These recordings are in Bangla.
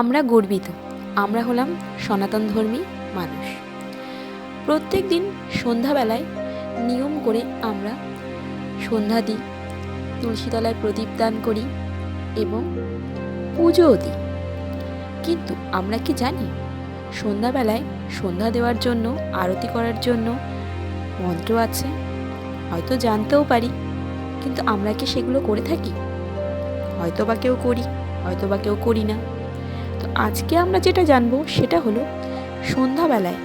আমরা গর্বিত। আমরা হলাম সনাতন ধর্মী মানুষ। প্রত্যেক দিন সন্ধ্যাবেলায় নিয়ম করে আমরা সন্ধ্যা দিই, তুলসীতলায় প্রদীপ দান করি এবং পুজোও দিই। কিন্তু আমরা কি জানি, সন্ধ্যাবেলায় সন্ধ্যা দেওয়ার জন্য, আরতি করার জন্য মন্ত্র আছে? হয়তো জানতেও পারি, কিন্তু আমরা কি সেগুলো করে থাকি? হয়তো বা কেউ করি হয়তো বা কেউ করি না। তো আজকে আমরা যেটা জানব সেটা হলো সন্ধ্যাবেলায়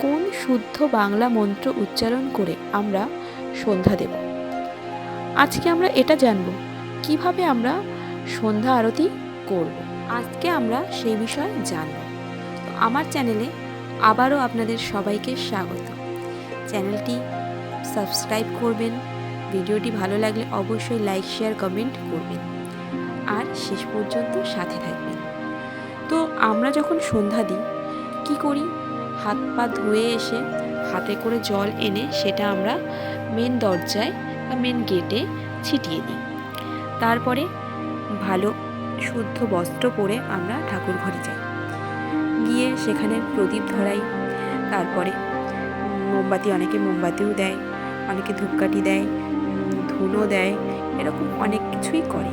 কোন শুদ্ধ বাংলা মন্ত্র উচ্চারণ করে আমরা সন্ধ্যা দেব। আজকে আমরা এটা জানব, কীভাবে আমরা সন্ধ্যা আরতি করব। আজকে আমরা সেই বিষয়ে জানব। আমার চ্যানেলে আবারও আপনাদের সবাইকে স্বাগত। চ্যানেলটি সাবস্ক্রাইব করবেন, ভিডিওটি ভালো লাগলে অবশ্যই লাইক, শেয়ার, কমেন্ট করবেন। আর শেষ পর্যন্ত সাথে থাকবেন। তো আমরা যখন সন্ধ্যা দিই, কি করি? হাত পা ধুয়ে এসে হাতে করে জল এনে সেটা আমরা মেন দরজায় বা মেন গেটে ছিটিয়ে দিই। তারপরে ভালো শুদ্ধ বস্ত্র পরে আমরা ঠাকুর ঘরে যাই। গিয়ে সেখানে প্রদীপ ধরাই, তারপরে মোমবাতি, অনেকে মোমবাতিও দেয়, অনেকে ধূপকাঠি দেয় ধুনো দেয়, এরকম অনেক কিছুই করে।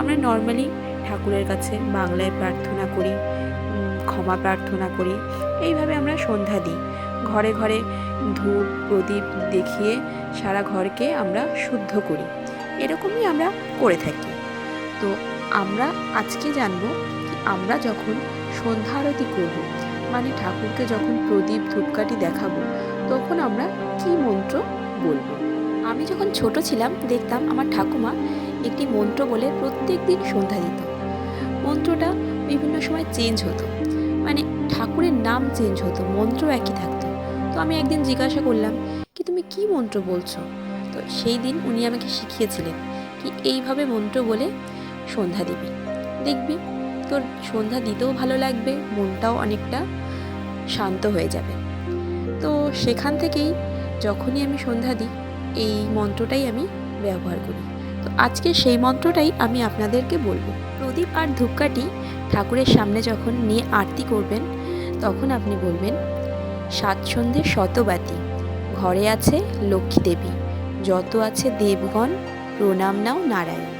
আমরা নর্মালি ঠাকুরের কাছে বাংলায় প্রার্থনা করি ক্ষমা প্রার্থনা করি। এইভাবে আমরা সন্ধ্যা দিই। ঘরে ঘরে ধূপ, প্রদীপ দেখিয়ে সারা ঘরকে আমরা শুদ্ধ করি। এরকমই আমরা করে থাকি। তো আমরা আজকে জানব আমরা যখন সন্ধ্যা আরতি করব মানে ঠাকুরকে যখন প্রদীপ, ধূপকাঠি দেখাবো, তখন আমরা কি মন্ত্র বলব? আমি যখন ছোট ছিলাম, দেখতাম আমার ঠাকুমা একটি মন্ত্র বলে প্রত্যেক দিন সন্ধ্যা দিত। মন্ত্রটা বিভিন্ন সময় চেঞ্জ হতো। মানে ঠাকুরের নাম চেঞ্জ হতো, মন্ত্র একই থাকতো। তো আমি একদিন জিজ্ঞাসা করলাম, কি তুমি কি মন্ত্র বলছো? তো সেই দিন উনি আমাকে শিখিয়েছিলেন কি এইভাবে মন্ত্র বলে সন্ধ্যা দিবি। দেখবি, তোর সন্ধ্যা দিতেও ভালো লাগবে, মনটাও অনেকটা শান্ত হয়ে যাবে। তো সেখান থেকেই যখনই আমি সন্ধ্যা দিই, এই মন্ত্রটাই আমি ব্যবহার করি। তো আজকে সেই মন্ত্রটাই আমি আপনাদেরকে বলব। প্রদীপ আর ধূপকাঠি ঠাকুরের সামনে যখন নিয়ে আরতি করবেন, তখন আপনি বলবেন, সাত সন্ধ্যে শতবাতি ঘরে আছে লক্ষ্মী দেবী, যত আছে দেবগণ, প্রণাম নাও নারায়ণ।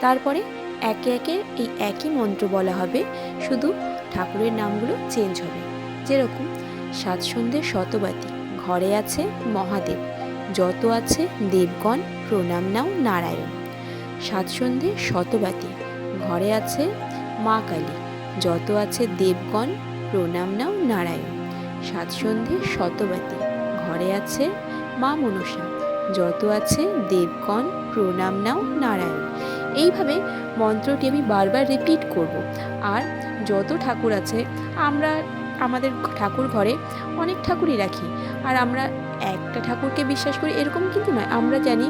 তারপরে একে একে এই একই মন্ত্র বলা হবে, শুধু ঠাকুরের নামগুলো চেঞ্জ হবে। যেরকম, সাত সন্ধ্যে শতবাতি ঘরে আছে মহাদেব যত আছে দেবগণ, প্রণাম নাও নারায়ণ। সাত সন্ধ্যে শতবাতি। ঘরে আছে মা কালী। যত আছে দেবগণ, প্রণাম নাও নারায়ণ। সাত সন্ধ্যে শতবাতি। ঘরে আছে মা মনসা যত আছে দেবগণ, প্রণাম নাও নারায়ণ। এইভাবে মন্ত্রটি আমি বারবার রিপিট করব। আর যত ঠাকুর আছে, আমরা আমাদের ঠাকুর ঘরে অনেক ঠাকুরই রাখি। আর আমরা একটা ঠাকুরকে বিশ্বাস করি এরকম কিন্তু নয়, আমরা জানি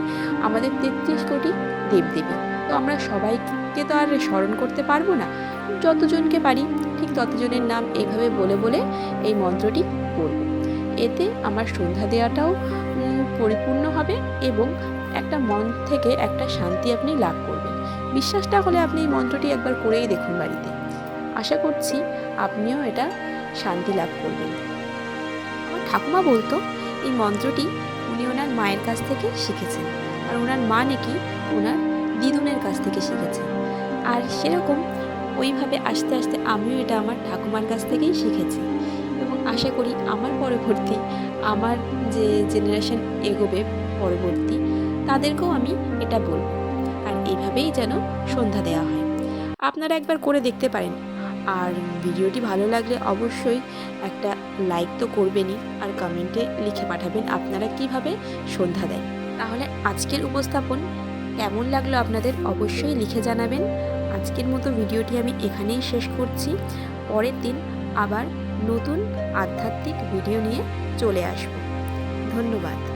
আমাদের তেত্রিশ কোটি দেবদেবী। তো আমরা সবাইকে তো আর স্মরণ করতে পারব না। যতজনকে পারি, ঠিক ততজনের নাম এইভাবে বলে বলে এই মন্ত্রটি পড়ব এতে আমার সন্ধ্যা দেওয়াটাও পরিপূর্ণ হবে এবং একটা মন থেকে একটা শান্তি আপনি লাভ করবেন। বিশ্বাসটা হলে আপনি এই মন্ত্রটি একবার করেই দেখুন বাড়িতে। আশা করছি আপনিও এটা শান্তি লাভ করবেন। আমার ঠাকুমা বলতো, এই মন্ত্রটি উনি ওনার মায়ের কাছ থেকে শিখেছেন আর ওনার মা নাকি ওনার দিদুনের কাছ থেকে শিখেছেন। আর সেরকম ওইভাবে আস্তে আস্তে আমিও এটা আমার ঠাকুমার কাছ থেকেই শিখেছি এবং আশা করি আমার পরবর্তী, আমার যে জেনারেশন এগোবে পরবর্তী, তাদেরকেও আমি এটা বলব। আর এইভাবেই যেন সন্ধ্যা দেওয়া হয়। আপনারা একবার করে দেখতে পারেন আর ভিডিওটি ভালো লাগলে অবশ্যই একটা লাইক তো করবেনই আর কমেন্টে লিখে পাঠাবেন আপনারা কীভাবে সন্ধ্যা দেন। তাহলে আজকের উপস্থাপন কেমন লাগল আপনাদের অবশ্যই লিখে জানাবেন। আজকের মতো ভিডিওটি আমি এখানেই শেষ করছি। পরের দিন আবার নতুন আধ্যাত্মিক ভিডিও নিয়ে চলে আসব। ধন্যবাদ।